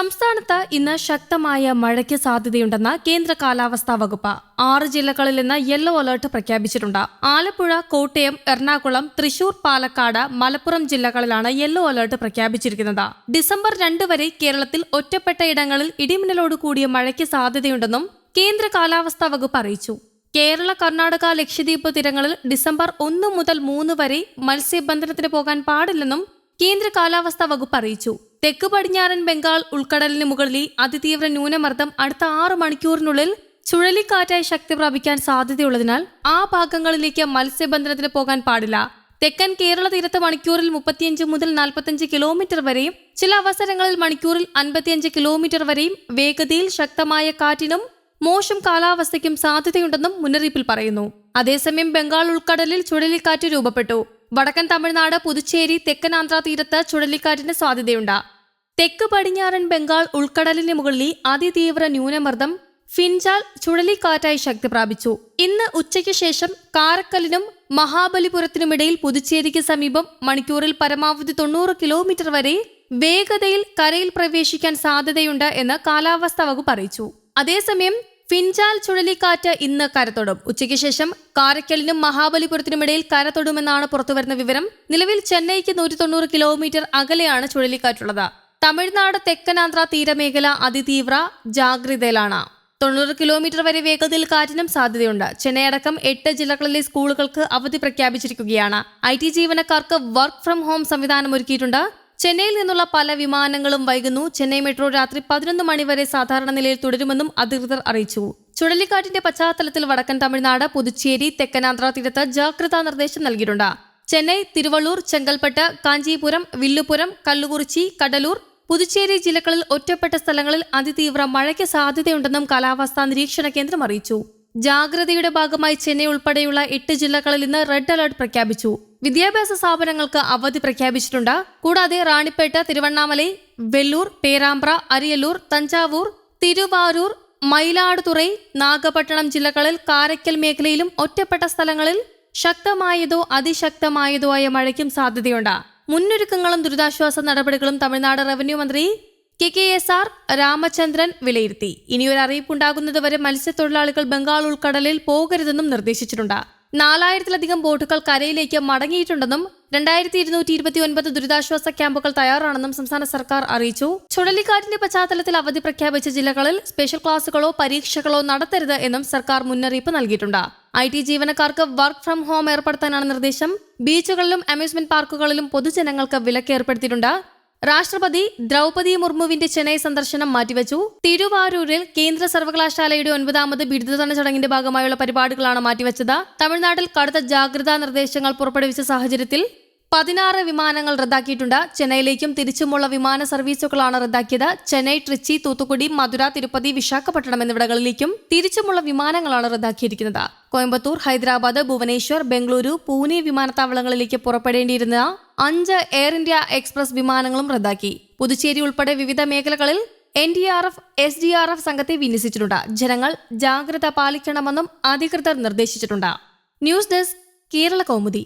സംസ്ഥാനത്ത് ഇന്ന് ശക്തമായ മഴയ്ക്ക് സാധ്യതയുണ്ടെന്ന് കേന്ദ്ര കാലാവസ്ഥാ വകുപ്പ്. ആറ് ജില്ലകളിൽ ഇന്ന് യെല്ലോ അലർട്ട് പ്രഖ്യാപിച്ചിട്ടുണ്ട്. ആലപ്പുഴ കോട്ടയം എറണാകുളം തൃശൂർ പാലക്കാട് മലപ്പുറം ജില്ലകളിലാണ് യെല്ലോ അലർട്ട് പ്രഖ്യാപിച്ചിരിക്കുന്നത്. ഡിസംബർ രണ്ട് വരെ കേരളത്തിൽ ഒറ്റപ്പെട്ട ഇടങ്ങളിൽ ഇടിമിന്നലോട് കൂടിയ മഴയ്ക്ക് സാധ്യതയുണ്ടെന്നും കേന്ദ്ര കാലാവസ്ഥാ വകുപ്പ് അറിയിച്ചു. കേരള കർണാടക ലക്ഷദ്വീപ് തീരങ്ങളിൽ ഡിസംബർ ഒന്ന് മുതൽ മൂന്ന് വരെ മത്സ്യബന്ധനത്തിന് പോകാൻ പാടില്ലെന്നും കേന്ദ്ര കാലാവസ്ഥാ വകുപ്പ് അറിയിച്ചു. തെക്ക് പടിഞ്ഞാറൻ ബംഗാൾ ഉൾക്കടലിന് മുകളിൽ അതിതീവ്ര ന്യൂനമർദ്ദം അടുത്ത ആറു മണിക്കൂറിനുള്ളിൽ ചുഴലിക്കാറ്റായി ശക്തി പ്രാപിക്കാൻ സാധ്യതയുള്ളതിനാൽ ആ ഭാഗങ്ങളിലേക്ക് മത്സ്യബന്ധനത്തിന് പോകാൻ പാടില്ല. തെക്കൻ കേരള തീരത്ത് മണിക്കൂറിൽ മുപ്പത്തിയഞ്ച് മുതൽ നാൽപ്പത്തിയഞ്ച് കിലോമീറ്റർ വരെയും ചില അവസരങ്ങളിൽ മണിക്കൂറിൽ അൻപത്തിയഞ്ച് കിലോമീറ്റർ വരെയും വേഗതയിൽ ശക്തമായ കാറ്റിനും മോശം കാലാവസ്ഥയ്ക്കും സാധ്യതയുണ്ടെന്നും മുന്നറിയിപ്പിൽ പറയുന്നു. അതേസമയം ബംഗാൾ ഉൾക്കടലിൽ ചുഴലിക്കാറ്റ് രൂപപ്പെട്ടു. വടക്കൻ തമിഴ്നാട് പുതുച്ചേരി തെക്കൻ ആന്ധ്ര തീരത്ത് ചുഴലിക്കാറ്റിന് സാധ്യതയുണ്ട്. തെക്ക് പടിഞ്ഞാറൻ ബംഗാൾ ഉൾക്കടലിന് മുകളിൽ അതിതീവ്ര ന്യൂനമർദ്ദം ഫിൻജാൽ ചുഴലിക്കാറ്റായി ശക്തി പ്രാപിച്ചു. ഇന്ന് ഉച്ചയ്ക്ക് ശേഷം കാരക്കലിനും മഹാബലിപുരത്തിനുമിടയിൽ പുതുച്ചേരിക്ക് സമീപം മണിക്കൂറിൽ പരമാവധി തൊണ്ണൂറ് കിലോമീറ്റർ വരെ വേഗതയിൽ കരയിൽ പ്രവേശിക്കാൻ സാധ്യതയുണ്ട് എന്ന് കാലാവസ്ഥാ വകുപ്പ് അറിയിച്ചു. അതേസമയം ഫിൻജാൽ ചുഴലിക്കാറ്റ് ഇന്ന് കരത്തൊടും. ഉച്ചയ്ക്ക് ശേഷം കാരക്കലിനും മഹാബലിപുരത്തിനുമിടയിൽ കരത്തൊടുമെന്നാണ് പുറത്തുവരുന്ന വിവരം. നിലവിൽ ചെന്നൈക്ക് നൂറ്റി തൊണ്ണൂറ് കിലോമീറ്റർ അകലെയാണ് ചുഴലിക്കാറ്റുള്ളത്. തമിഴ്നാട് തെക്കനാന്ധ്ര തീരമേഖല അതിതീവ്ര ജാഗ്രതയിലാണ്. തൊണ്ണൂറ് കിലോമീറ്റർ വരെ വേഗതയിൽ കാറ്റിനും സാധ്യതയുണ്ട്. ചെന്നൈ അടക്കം എട്ട് ജില്ലകളിലെ സ്കൂളുകൾക്ക് അവധി പ്രഖ്യാപിച്ചിരിക്കുകയാണ്. ഐ ടി ജീവനക്കാർക്ക് വർക്ക് ഫ്രം ഹോം സംവിധാനം ഒരുക്കിയിട്ടുണ്ട് ചെന്നൈയിൽ നിന്നുള്ള പല വിമാനങ്ങളും വൈകുന്നു. ചെന്നൈ മെട്രോ രാത്രി പതിനൊന്ന് മണിവരെ സാധാരണ നിലയിൽ തുടരുമെന്നും അധികൃതർ അറിയിച്ചു. ചുഴലിക്കാറ്റിന്റെ പശ്ചാത്തലത്തിൽ വടക്കൻ തമിഴ്നാട് പുതുച്ചേരി തെക്കനാന്ധ്ര തീരത്ത് ജാഗ്രതാ നിർദ്ദേശം നൽകിയിട്ടുണ്ട്. ചെന്നൈ തിരുവള്ളൂർ ചെങ്കൽപ്പെട്ട് കാഞ്ചീപുരം വില്ലുപുരം കല്ലുകുറിച്ചി കടലൂർ പുതുച്ചേരി ജില്ലകളിൽ ഒറ്റപ്പെട്ട സ്ഥലങ്ങളിൽ അതിതീവ്ര മഴയ്ക്ക് സാധ്യതയുണ്ടെന്നും കാലാവസ്ഥാ നിരീക്ഷണ കേന്ദ്രം അറിയിച്ചു. ജാഗ്രതയുടെ ഭാഗമായി ചെന്നൈ ഉൾപ്പെടെയുള്ള എട്ട് ജില്ലകളിൽ ഇന്ന് റെഡ് അലർട്ട് പ്രഖ്യാപിച്ചു. വിദ്യാഭ്യാസ സ്ഥാപനങ്ങൾക്ക് അവധി പ്രഖ്യാപിച്ചിട്ടുണ്ട്. കൂടാതെ റാണിപ്പേട്ട തിരുവണ്ണാമലൈ വെല്ലൂർ പേരാമ്പ്ര അരിയല്ലൂർ തഞ്ചാവൂർ തിരുവാരൂർ മയിലാടുതുറൈ നാഗപട്ടണം ജില്ലകളിൽ കാരയ്ക്കൽ മേഖലയിലും ഒറ്റപ്പെട്ട സ്ഥലങ്ങളിൽ ശക്തമായതോ അതിശക്തമായതോ ആയ മഴയ്ക്കും സാധ്യതയുണ്ട്. മുന്നൊരുക്കങ്ങളും ദുരിതാശ്വാസ നടപടികളും തമിഴ്നാട് റവന്യൂ മന്ത്രി K K S R Ramachandran വിലയിരുത്തി. ഇനിയൊരു അറിയിപ്പുണ്ടാകുന്നതുവരെ മത്സ്യത്തൊഴിലാളികൾ ബംഗാൾ ഉൾക്കടലിൽ പോകരുതെന്നും നിർദ്ദേശിച്ചിട്ടുണ്ട്. നാലായിരത്തിലധികം ബോട്ടുകൾ കരയിലേക്ക് മടങ്ങിയിട്ടുണ്ടെന്നും രണ്ടായിരത്തി ഇരുന്നൂറ്റി ഇരുപത്തി ഒൻപത് ദുരിതാശ്വാസ ക്യാമ്പുകൾ തയ്യാറാണെന്നും സംസ്ഥാന സർക്കാർ അറിയിച്ചു. ചുഴലിക്കാറ്റിന്റെ പശ്ചാത്തലത്തിൽ അവധി പ്രഖ്യാപിച്ച ജില്ലകളിൽ സ്പെഷ്യൽ ക്ലാസുകളോ പരീക്ഷകളോ നടത്തരുത് എന്നും സർക്കാർ മുന്നറിയിപ്പ് നൽകിയിട്ടുണ്ട്. ഐ ടി ജീവനക്കാർക്ക് വർക്ക് ഫ്രം ഹോം ഏർപ്പെടുത്താനാണ് നിർദ്ദേശം. ബീച്ചുകളിലും അമ്യൂസ്മെന്റ് പാർക്കുകളിലും പൊതുജനങ്ങൾക്ക് വിലക്ക് ഏർപ്പെടുത്തിയിട്ടുണ്ട് രാഷ്ട്രപതി ദ്രൗപതി മുർമുവിന്റെ ചെന്നൈ സന്ദർശനം മാറ്റിവച്ചു. തിരുവാരൂരിൽ കേന്ദ്ര സർവകലാശാലയുടെ ഒൻപതാമത് ബിരുദദാന ചടങ്ങിന്റെ ഭാഗമായുള്ള പരിപാടികളാണ് മാറ്റിവച്ചത്. തമിഴ്നാട്ടിൽ കടുത്ത ജാഗ്രതാ നിർദ്ദേശങ്ങൾ പുറപ്പെടുവിച്ച സാഹചര്യത്തിൽ പതിനാറ് വിമാനങ്ങൾ റദ്ദാക്കിയിട്ടുണ്ട്. ചെന്നൈയിലേക്കും തിരിച്ചുമുള്ള വിമാന സർവീസുകളാണ് റദ്ദാക്കിയത്. ചെന്നൈ ട്രിച്ചി തൂത്തുക്കുടി മധുര തിരുപ്പതി വിശാഖപട്ടണം എന്നിവിടങ്ങളിലേക്കും തിരിച്ചുമുള്ള വിമാനങ്ങളാണ് റദ്ദാക്കിയിരിക്കുന്നത്. കോയമ്പത്തൂർ ഹൈദരാബാദ് ഭുവനേശ്വർ ബംഗളൂരു പൂനെ വിമാനത്താവളങ്ങളിലേക്ക് പുറപ്പെടേണ്ടിയിരുന്ന അഞ്ച് എയർ ഇന്ത്യ എക്സ്പ്രസ് വിമാനങ്ങളും റദ്ദാക്കി. പുതുച്ചേരി ഉൾപ്പെടെ വിവിധ മേഖലകളിൽ N D R F S D R F സംഘത്തെ വിന്യസിച്ചിട്ടുണ്ട്. ജനങ്ങൾ ജാഗ്രത പാലിക്കണമെന്നും അധികൃതർ നിർദ്ദേശിച്ചിട്ടുണ്ട്. News desk Kerala Kaumudi.